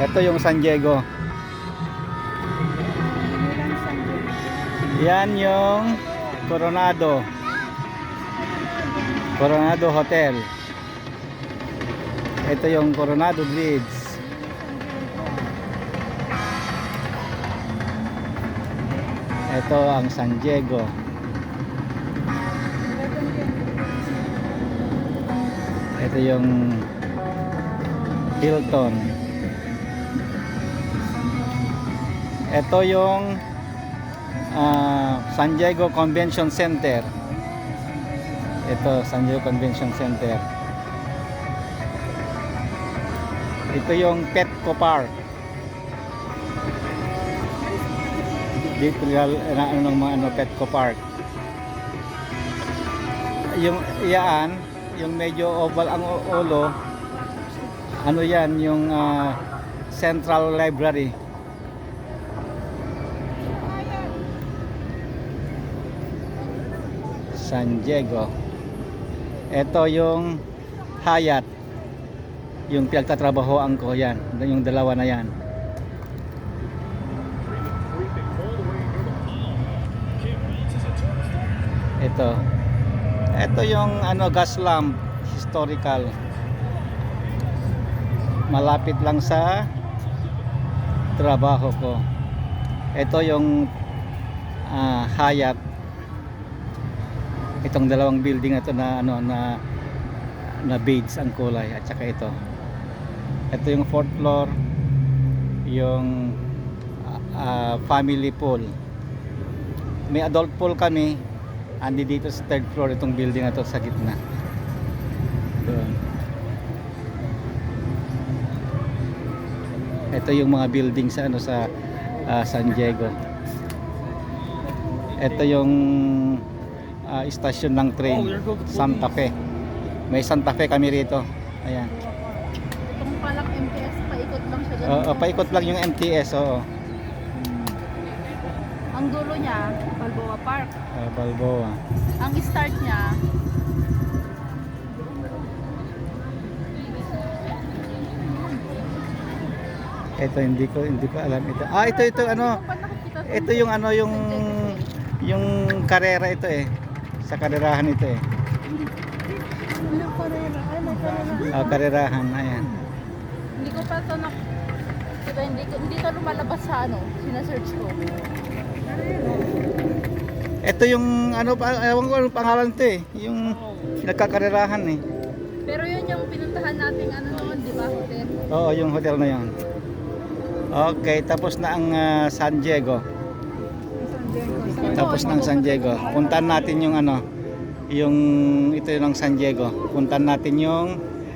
Ito yung San Diego. Yan yung Coronado. Coronado Hotel. Ito yung Coronado Bridge. Ito ang San Diego. Ito yung Hilton. Ito yung ah, San Diego Convention Center. Ito, San Diego Convention Center. Ito yung Petco Park. Dito na, ano, ng mga ano, Petco Park. Yung iyaan, yung medyo oval ang ulo, ano yan, yung ah, Central Library. San Diego. Ito yung Hyatt. Yung pinagtatrabahoan ko yan. Yung dalawa na yan. Ito. Ito yung ano gas lamp historical. Malapit lang sa trabaho ko. Ito yung ah, Hyatt itong dalawang building na to na ano na na beads ang kulay at saka ito. Ito yung fourth floor yung ah, family pool. May adult pool kami andi dito sa third floor itong building na to sa gitna. Doon. Ito yung mga building sa ano sa ah, San Diego. Ito yung ah, istasyon ng train Santa Fe. May Santa Fe kami rito. Ayan. Itong palang MTS, paikot lang siya dyan. Oo, paikot lang yung MTS oo. Ang dulo niya, Balboa Park. Ah, Balboa. Ang start niya, ito hindi ko hindi ko alam. Ito ah ito ito ano ito yung ano yung yung karera ito eh sa karerahan ito eh. Ah, karerahan ayan. Hindi ko pa ito nak... Diba, hindi, ko- hindi ito lumalabas sa ano, sinasearch ko. ito yung ano pa ewan ko anong pangalan ito eh. Yung nagkakarerahan eh. Pero yun yung pinuntahan nating ano noon, di ba, hotel? oo yung hotel na yon okay tapos na ang ah, San Diego tapos ng San Diego. Puntahan natin yung ano yung ito yung San Diego. Puntahan natin yung